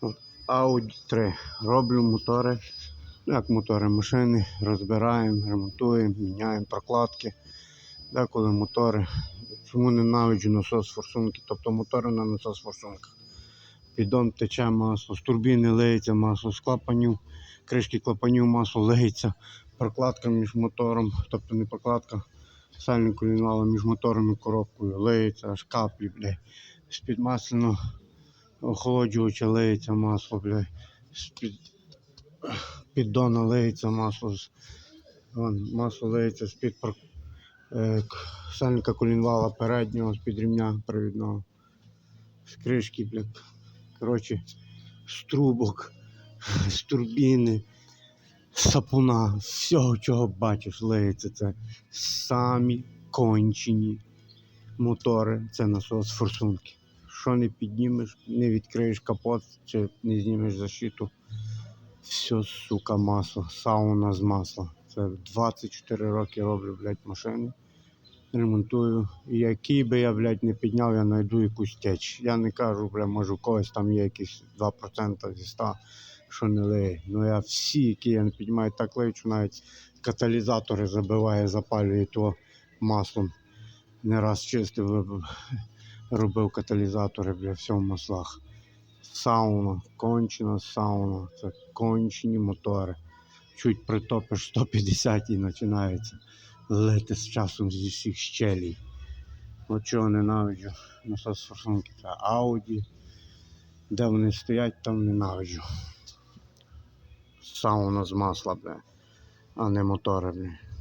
От Audi 3. Роблю мотори. ну, Як мотори машини, розбираємо, ремонтуємо, міняємо прокладки. Деколи мотори. Чому ненавиджу насос форсунки? Тобто мотори на насос форсунках. Піддон тече масло, з турбіни лиється масло, з клапанів, кришки клапанів масло лиється, прокладка між мотором, тобто не прокладка, сальник колінвала між мотором і коробкою лиється, аж каплі, блядь. З-під масляного охолоджувача лиється масло. З-під піддона лиється масло. Масло лиється з-під е, сальника колінвала переднього, з-під рівня провідного. З кришки, блядь. Коротше, з трубок, з турбіни, сапуна, всього, чого бачиш, лиється це самі кончені мотори, це насос форсунки. Що не піднімеш, не відкриєш капот чи не знімеш защиту. Все, сука, масло, сауна з масла. Це 24 роки роблю, блядь, машини. Ремонтую. І який би я, блядь, не підняв, я знайду якусь теч. Я не кажу, бля, може у когось там є якісь 2% зі 100, що не лиє. Ну я всі, які я не піднімаю, так що навіть каталізатори забиває, запалює то маслом. Не раз чистив, робив каталізатори, бля, все в маслах. Сауна, кончена сауна, це кончені мотори. Чуть притопиш 150 і починається лити з часом зі всіх щелій. От чого ненавиджу. Насос форсунки це Audi. Де вони стоять, там ненавиджу. Сауна з масла, бля, а не мотори, бля.